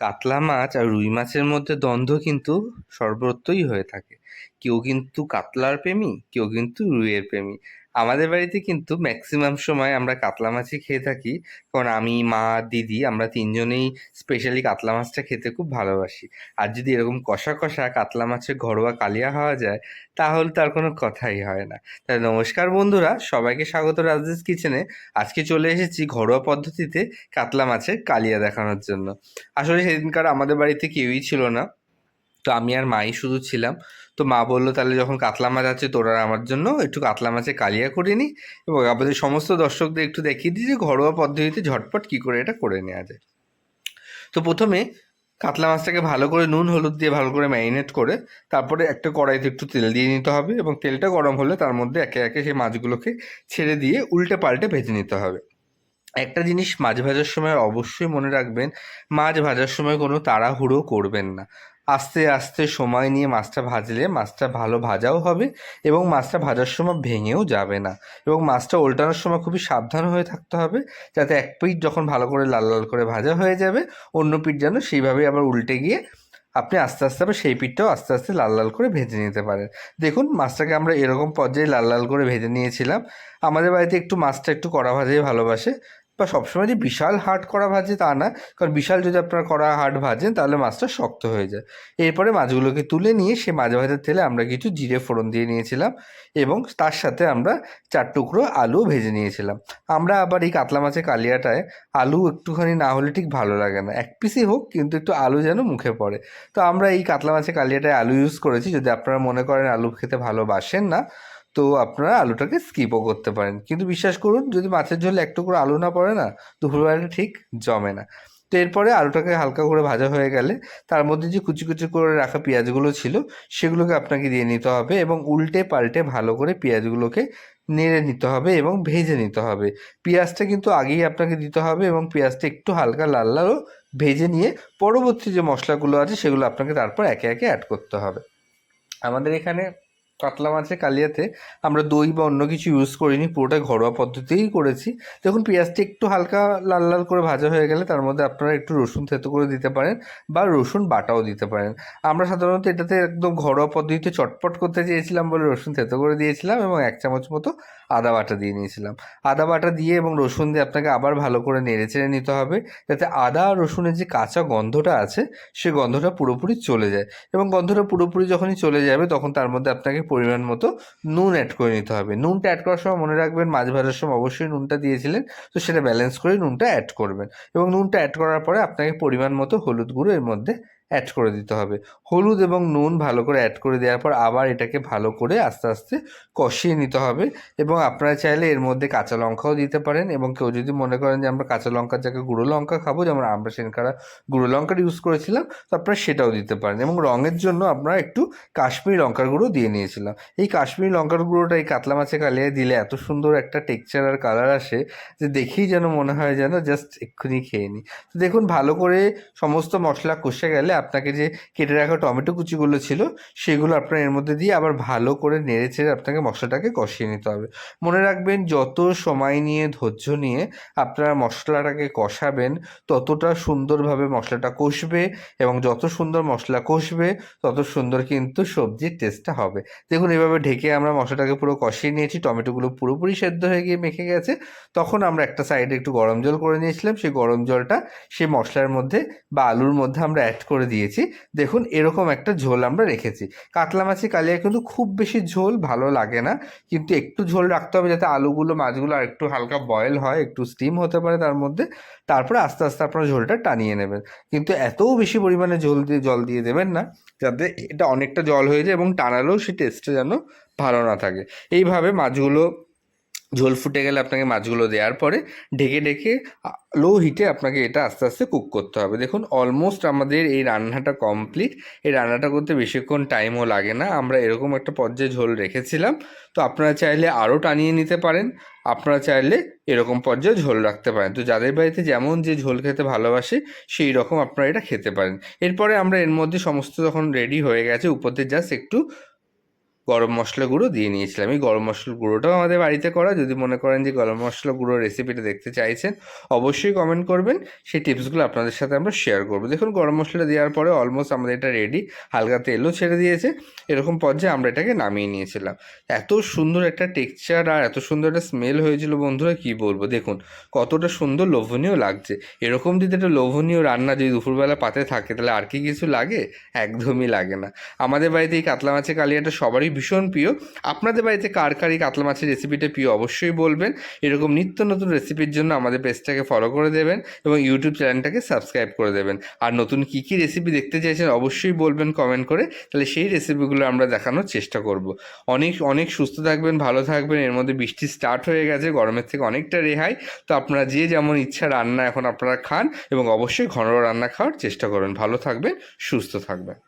কাতলা মাছ আর রুই মাছের মধ্যে দ্বন্দ্ব কিন্তু সর্বত্রই হয়ে থাকে। কেউ কিন্তু কাতলার প্রেমী, কেউ কিন্তু রুইয়ের প্রেমী। আমাদের বাড়িতে কিন্তু ম্যাক্সিমাম সময় আমরা কাতলা মাছই খেয়ে থাকি। কারণ আমি, মা, দিদি আমরা তিনজনেই স্পেশালি কাতলা মাছটা খেতে খুব ভালোবাসি। আর যদি এরকম কষা কষা কাতলা মাছের ঘরোয়া কালিয়া হওয়া যায়, তাহলে তার কোনো কথাই হয় না। তাই নমস্কার বন্ধুরা, সবাইকে স্বাগত রাজেশ কিচেনে আজকে চলে এসেছি ঘরোয়া পদ্ধতিতে কাতলা মাছের কালিয়া দেখানোর জন্য। আসলে সেদিনকার আমাদের বাড়িতে কেউই ছিল না। তো আমি আর মাই শুধু ছিলাম। তো মা বলল, তাহলে যখন কাতলা মাছ আছে তোরা আমার জন্য একটু কাতলা মাছে কালিয়া করে নিই এবং আমাদের সমস্ত দর্শকদের একটু দেখিয়ে দিই যে ঘরোয়া পদ্ধতিতে ঝটপট কী করে এটা করে নেওয়া যায়। তো প্রথমে কাতলা মাছটাকে ভালো করে নুন, হলুদ দিয়ে ভালো করে ম্যারিনেট করে তারপরে একটা কড়াইতে একটু তেল দিয়ে নিতে হবে এবং তেলটা গরম হলে তার মধ্যে একে একে সেই মাছগুলোকে ছেড়ে দিয়ে উল্টে পাল্টে ভেজে নিতে হবে। একটা জিনিস মাছ ভাজার সময় অবশ্যই মনে রাখবেন, মাছ ভাজার সময় কোনো তাড়াহুড়ো করবেন না। আস্তে আস্তে সময় নিয়ে মাছটা ভাজলে মাছটা ভালো ভাজাও হবে এবং মাছটা ভাজার সময় ভেঙেও যাবে না। এবং মাছটা উল্টানোর সময় খুবই সাবধান হয়ে থাকতে হবে যাতে এক পিঠ যখন ভালো করে লাল লাল করে ভাজা হয়ে যাবে, অন্য পিঠ যেন সেইভাবেই আবার উল্টে গিয়ে আপনি আস্তে আস্তে আবার সেই পিঠটাও আস্তে আস্তে লাল লাল করে ভেজে নিতে পারেন। দেখুন, মাছটাকে আমরা এরকম পর্যায়ে লাল লাল করে ভেজে নিয়েছিলাম। আমাদের বাড়িতে একটু মাছটা একটু কড়া ভাজাই ভালোবাসে। বা সবসময় যে বিশাল হার্ড করা ভাজে তা না, কারণ বিশাল যদি আপনার কড়া হার্ড ভাজেন তাহলে মাছটা শক্ত হয়ে যায়। এরপরে মাছগুলোকে তুলে নিয়ে সে মাছ ভাজার তেলে আমরা কিছু জিরে ফোড়ন দিয়ে নিয়েছিলাম এবং তার সাথে আমরা চার টুকরো আলু ভেজে নিয়েছিলাম। আমরা আবার এই কাতলা মাছের কালিয়াটায় আলু একটুখানি না হলে ঠিক ভালো লাগে না। এক পিসই হোক, কিন্তু একটু আলু যেন মুখে পড়ে। তো আমরা এই কাতলা মাছের কালিয়াটায় আলু ইউজ করেছি। যদি আপনারা মনে করেন আলু খেতে ভালোবাসেন না তো আপনারা আলুটাকে স্কিপও করতে পারেন। কিন্তু বিশ্বাস করুন, যদি মাছের ঝোলে একটু করে আলু না পড়ে না, দুপুরবেলাটা ঠিক জমে না। তো এরপরে আলুটাকে হালকা করে ভাজা হয়ে গেলে, তার মধ্যে যে কুচি কুচি করে রাখা পেঁয়াজগুলো ছিল, সেগুলোকে আপনাকে দিয়ে নিতে হবে এবং উল্টে পাল্টে ভালো করে পেঁয়াজগুলোকে নেড়ে নিতে হবে এবং ভেজে নিতে হবে। পেঁয়াজটা কিন্তু আগেই আপনাকে দিতে হবে এবং পেঁয়াজটা একটু হালকা লাল লালও ভেজে নিয়ে পরবর্তী যে মশলাগুলো আছে, সেগুলো আপনাকে তারপর একে একে অ্যাড করতে হবে। আমাদের এখানে কাতলা মাছের কালিয়াতে আমরা দই বা অন্য কিছু ইউজ করিনি পুরোটাই ঘরোয়া পদ্ধতিতেই করেছি। দেখুন পেঁয়াজটা একটু হালকা লাল লাল করে ভাজা হয়ে গেলে তার মধ্যে আপনারা একটু রসুন থেতো করে দিতে পারেন বা রসুন বাটাও দিতে পারেন। আমরা সাধারণত এটাতে একদম ঘরোয়া পদ্ধতিতে চটপট করতে চেয়েছিলাম বলে রসুন থেতো করে দিয়েছিলাম এবং এক চামচ মতো আদা বাটা দিয়ে নিয়েছিলাম। আদা বাটা দিয়ে এবং রসুন দিয়ে আপনাকে আবার ভালো করে নেড়ে চেড়ে নিতে হবে যাতে আদা আর রসুনের যে কাঁচা গন্ধটা আছে, সে গন্ধটা পুরোপুরি চলে যায়। এবং গন্ধটা পুরোপুরি যখনই চলে যাবে তখন তার মধ্যে আপনাকে পরিমাণ মতো নুন অ্যাড করে নিতে হবে। নুনটা অ্যাড করার সময় মনে রাখবেন মাছ ভাজার সময় অবশ্যই নুনটা দিয়েছিলেন, তো সেটা ব্যালেন্স করে নুনটা অ্যাড করবেন। এবং নুনটা অ্যাড করার পরে আপনাকে পরিমাণ মতো হলুদ গুঁড়ো এর মধ্যে অ্যাড করে দিতে হবে। হলুদ এবং নুন ভালো করে অ্যাড করে দেওয়ার পর আবার এটাকে ভালো করে আস্তে আস্তে কষিয়ে নিতে হবে এবং আপনারা চাইলে এর মধ্যে কাঁচা লঙ্কাও দিতে পারেন এবং কেউ যদি মনে করেন যে আমরা কাঁচা লঙ্কার জায়গায় গুঁড়ো লঙ্কা খাব, যেমন আমরা সেনকারা গুঁড়ো লঙ্কার ইউজ করেছিলাম, তো আপনারা সেটাও দিতে পারেন এবং রঙের জন্য আপনারা একটু কাশ্মীরি লঙ্কার গুঁড়ো দিয়ে নিয়েছিলাম। এই কাশ্মীরি লঙ্কার গুঁড়োটা এই কাতলা মাছে কালিয়ে দিলে এত সুন্দর একটা টেক্সচার আর কালার আসে যে দেখেই যেন মনে হয় যেন জাস্ট এক্ষুনি খেয়ে নিই। তো দেখুন ভালো করে সমস্ত মশলা কষে গেলে আপনাকে যে কেটে রাখা টমেটো কুচিগুলো ছিল, সেগুলো আপনার এর মধ্যে দিয়ে আবার ভালো করে নেড়ে চেড়ে আপনাকে মশলাটাকে কষিয়ে নিতে হবে। মনে রাখবেন, যত সময় নিয়ে, ধৈর্য নিয়ে আপনারা মশলাটাকে কষাবেন, ততটা সুন্দরভাবে মশলাটা কষবে এবং যত সুন্দর মশলা কষবে, তত সুন্দর কিন্তু সবজির টেস্টটা হবে। দেখুন, এভাবে ঢেকে আমরা মশলাটাকে পুরো কষিয়ে নিয়েছি, টমেটোগুলো পুরোপুরি সেদ্ধ হয়ে গিয়ে মেখে গেছে। তখন আমরা একটা সাইডে একটু গরম জল করে নিয়েছিলাম, সেই গরম জলটা সেই মশলার মধ্যে বা আলুর মধ্যে আমরা অ্যাড করে দিয়েছি। দেখুন, এরকম একটা ঝোল আমরা রেখেছি। কাতলা মাছের কালিয়া কিন্তু খুব বেশি ঝোল ভালো লাগে না। কিন্তু একটু ঝোল রাখতে হবে যাতে আলুগুলো, মাছগুলো আর একটু হালকা বয়েল হয়, একটু স্টিম হতে পারে তার মধ্যে। তারপরে আস্তে আস্তে আপনারা ঝোলটা টানিয়ে নেবেন। কিন্তু এতও বেশি পরিমাণে ঝোল দিয়ে, জল দিয়ে দেবেন না, যাতে এটা অনেকটা জল হয়ে যায় এবং টানালেও সেই টেস্টটা যেন ভালো না থাকে। এইভাবে মাছগুলো ঝোল ফুটে গেলে আপনাকে মাছগুলো দেওয়ার পরে ঢেকে ঢেকে লো হিটে আপনাকে এটা আস্তে আস্তে কুক করতে হবে। দেখুন অলমোস্ট আমাদের এই রান্নাটা কমপ্লিট এই রান্নাটা করতে বেশিক্ষণ টাইমও লাগে না। আমরা এরকম একটা পর্যায়ে ঝোল রেখেছিলাম। তো আপনারা চাইলে আরও টানিয়ে নিতে পারেন। আপনারা চাইলে এরকম পর্যায়ে ঝোল রাখতে পারেন। তো যাদের বাড়িতে যেমন যে ঝোল খেতে ভালোবাসে, সেই রকম আপনারা এটা খেতে পারেন। এরপরে আমরা এর মধ্যে সমস্ত যখন রেডি হয়ে গেছে উপর দিয়ে জাস্ট একটু গরম মশলা গুঁড়ো দিয়ে নিয়েছিলাম। এই গরম মশলা গুঁড়োটাও আমাদের বাড়িতে করা। যদি মনে করেন যে গরম মশলা গুঁড়ো রেসিপিটা দেখতে চাইছেন, অবশ্যই কমেন্ট করবেন। সেই টিপসগুলো আপনাদের সাথে আমরা শেয়ার করব। দেখুন, গরম মশলা দেওয়ার পরে অলমোস্ট আমাদের এটা রেডি হালকা তেলও ছেড়ে দিয়েছে। এরকম পর্যায়ে আমরা এটাকে নামিয়ে নিয়েছিলাম। এত সুন্দর একটা টেক্সচার আর এত সুন্দর একটা স্মেল হয়েছিল বন্ধুরা, কি বলব? দেখুন, কতটা সুন্দর লোভনীয় লাগছে। এরকম যদি একটা লোভনীয় রান্না যদি দুপুরবেলা পাতে থাকে, তাহলে আর কি কিছু লাগে? একদমই লাগে না। আমাদের বাড়িতে এই কাতলা মাছের কালিয়াটা সবারই ভীষণ প্রিয়। আপনাদের বাড়িতে কার কার কাতলা মাছের রেসিপিটা প্রিয় অবশ্যই বলবেন। এরকম নিত্য নতুন রেসিপির জন্য আমাদের পেজটাকে ফলো করে দেবেন এবং ইউটিউব চ্যানেলটাকে সাবস্ক্রাইব করে দেবেন। আর নতুন কী কী রেসিপি দেখতে চাইছেন অবশ্যই বলবেন কমেন্ট করে। তাহলে সেই রেসিপিগুলো আমরা দেখানোর চেষ্টা করব। অনেক অনেক সুস্থ থাকবেন, ভালো থাকবেন। এর মধ্যে বৃষ্টি স্টার্ট হয়ে গেছে, গরমের থেকে অনেকটা রেহাই। তো আপনারা যে যেমন ইচ্ছা রান্না এখন আপনারা খান এবং অবশ্যই ঘন রান্না খাওয়ার চেষ্টা করবেন। ভালো থাকবেন, সুস্থ থাকবেন।